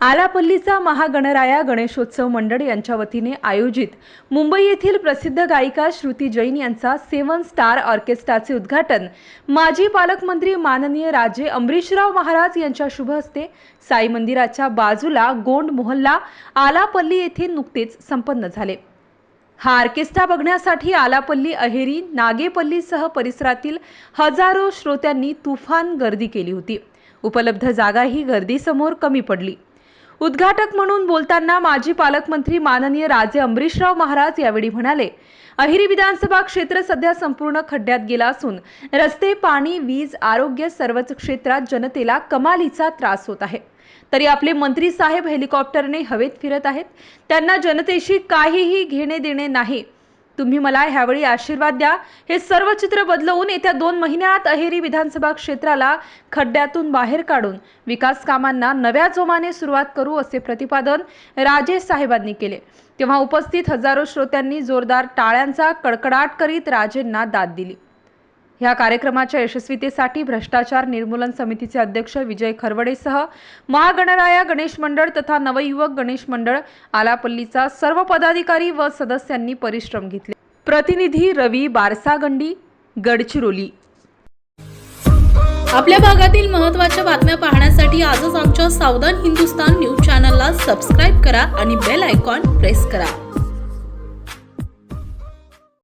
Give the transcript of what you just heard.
आलापल्लीचा महागणराया गणेशोत्सव मंडळ यांच्या वतीने आयोजित मुंबई येथील प्रसिद्ध गायिका श्रुती जैन यांचा सेवन स्टार ऑर्केस्ट्राचे उद्घाटन माजी पालकमंत्री माननीय राजे अमरीशराव महाराज यांच्या शुभ हस्ते साई मंदिराच्या बाजूला गोंड मोहल्ला आलापल्ली येथे नुकतेच संपन्न झाले. हा ऑर्केस्ट्रा बघण्यासाठी आलापल्ली अहेरी नागेपल्लीसह परिसरातील हजारो श्रोत्यांनी तुफान गर्दी केली होती. उपलब्ध जागा ही गर्दीसमोर कमी पडली. उद्घाटक म्हणून बोलताना माजी पालकमंत्री माननीय राजे अमरीशराव महाराज यावेळी म्हणाले अहिरी विधानसभा क्षेत्र सध्या संपूर्ण खड्ड्यात गेला असून रस्ते पाणी वीज आरोग्य सर्वच क्षेत्रात जनतेला कमालीचा त्रास होत आहे. तरी आपले मंत्री साहेब हेलिकॉप्टरने हवेत फिरत आहेत. त्यांना जनतेशी काहीही घेणे देणे नाही. तुम्ही मला ह्यावेळी आशीर्वाद द्या. हे सर्व चित्र बदलवून येत्या दोन महिन्यात अहेरी विधानसभा क्षेत्राला खड्ड्यातून बाहेर काढून विकास कामांना नव्या जोमाने सुरुवात करू असे प्रतिपादन राजेश साहेबांनी केले. तेव्हा उपस्थित हजारो श्रोत्यांनी जोरदार टाळ्यांचा कडकडाट करीत राजेंना दाद दिली. या कार्यक्रमाच्या यशस्वीतेसाठी भ्रष्टाचार निर्मूलन समितीचे अध्यक्ष विजय खरवडेसह महागणराया गणेश मंडळ तथा नवयुवक गणेश मंडळ आलापल्लीचा सर्व पदाधिकारी व सदस्यांनी परिश्रम घेतले. प्रतिनिधी रवी बारसागंडी गडचिरोली. आपल्या भागातील महत्त्वाच्या बातम्या पाहण्यासाठी आजच आमच्या सावधान हिंदुस्तान न्यूज चॅनलला सबस्क्राईब करा आणि बेल आयकॉन प्रेस करा.